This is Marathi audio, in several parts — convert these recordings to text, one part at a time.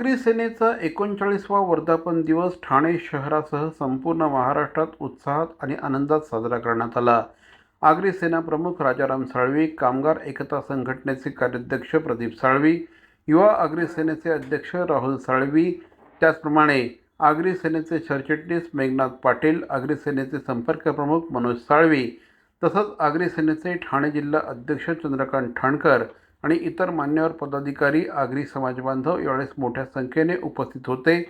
नागरी सेनेचा एकोणचाळीसवा वर्धापन दिवस ठाणे शहरासह संपूर्ण महाराष्ट्रात उत्साहात आणि आनंदात साजरा करण्यात आला. आगरी सेना प्रमुख राजाराम साळवी कामगार एकता संघटनेचे कार्याध्यक्ष प्रदीप साळवी युवा आगरी सेनेचे अध्यक्ष राहुल साळवी त्याचप्रमाणे आगरी सेनेचे सरचिटणीस मेघनाथ पाटील आगरी सेनेचे संपर्क प्रमुख मनोज साळवी तसंच आगरी सेनेचे ठाणे जिल्हा अध्यक्ष चंद्रकांत ठाणकर आणि इतर मान्यवर पदाधिकारी आगरी समाज बांधव यावेळेस मोठ्या संख्येने उपस्थित होते.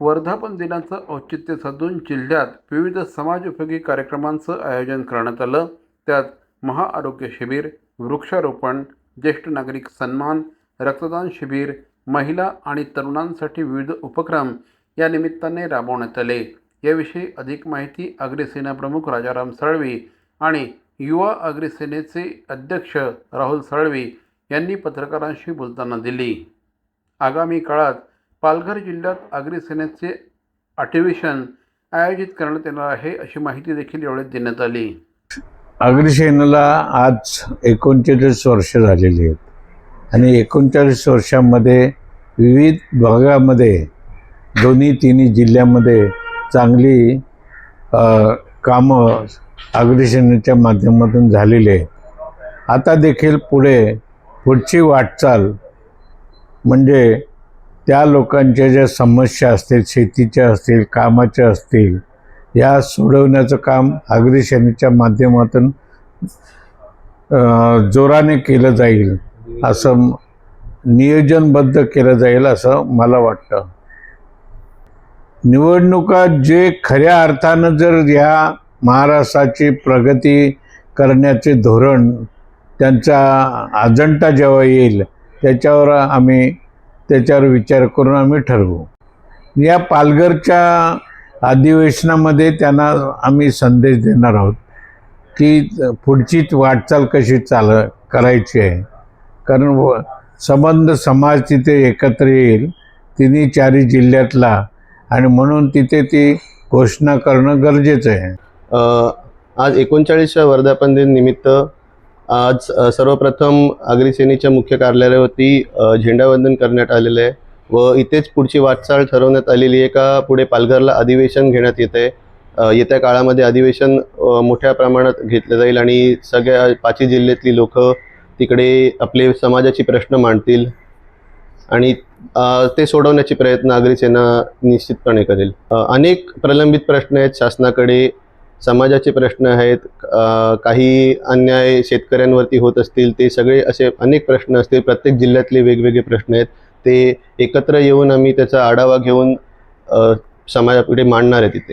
वर्धापन दिनाचं औचित्य साधून जिल्ह्यात विविध समाज उपयोगी कार्यक्रमांचं आयोजन करण्यात आलं. त्यात महाआरोग्य शिबिर वृक्षारोपण ज्येष्ठ नागरिक सन्मान रक्तदान शिबिर महिला आणि तरुणांसाठी विविध उपक्रम या निमित्ताने राबवण्यात आले. याविषयी अधिक माहिती अग्रसेना प्रमुख राजाराम साळवी आणि युवा अग्रसेनेचे अध्यक्ष राहुल साळवी यांनी पत्रकारांशी बोलताना दिली. आगामी काळात पालघर जिल्ह्यात आगरी सेनेचे आयोजित करण्यात येणार आहे अशी माहिती देखील यावेळी देण्यात आली. अग्निसेनेला आज एकोणचाळीस वर्ष झालेली आहेत. आणि एकोणचाळीस वर्षामध्ये विविध भागामध्ये दोन्ही तिन्ही जिल्ह्यामध्ये चांगली कामं अग्निसेनेच्या माध्यमातून झालेली आहेत. आता देखील पुढे पुढची वाटचाल म्हणजे त्या लोकांच्या ज्या समस्या असतील शेतीच्या असतील कामाच्या असतील या सोडवण्याचं काम अग्निशेनेच्या माध्यमातून जोराने केलं जाईल असं नियोजनबद्ध केलं जाईल असं मला वाटतं. निवडणुका जे खऱ्या अर्थानं जर या महाराष्ट्राची प्रगती करण्याचे धोरण त्यांचा अजंटा जेव्हा येईल त्याच्यावर आम्ही त्याच्यावर विचार करून आम्ही ठरवू. या पालघरच्या अधिवेशनामध्ये त्यांना आम्ही संदेश देणार आहोत की पुढची वाटचाल कशी चाल करायची आहे. कारण व संबंध समाज तिथे एकत्र येईल तिन्ही चारी जिल्ह्यातला आणि म्हणून तिथे ती घोषणा करणं गरजेचं आहे. आज एकोणचाळीसच्या वर्धापन दिन निमित्त आज सर्वप्रथम आगरी मुख्य कार्यालयावरती झेंडावंदन करण्यात आलेलं आहे व इथेच पुढची वाटचाल ठरवण्यात आलेली आहे का? पुढे पालघरला अधिवेशन घेण्यात येत आहे येत्या काळामध्ये अधिवेशन मोठ्या प्रमाणात घेतलं जाईल आणि सगळ्या पाचही जिल्ह्यातली लोक तिकडे आपले समाजाची प्रश्न मांडतील आणि ते सोडवण्याचे प्रयत्न अग्रिसेना निश्चितपणे करेल. अनेक प्रलंबित प्रश्न आहेत शासनाकडे. समाजाचे प्रश्न आहेत काही अन्याय शेतकऱ्यांवरती होत असतील ते सगळे असे अनेक प्रश्न असतील. प्रत्येक जिल्ह्यातले वेगवेगळे प्रश्न आहेत. ते एकत्र येऊन आम्ही त्याचा आढावा घेऊन समाजापुढे मांडणार आहे तिथे.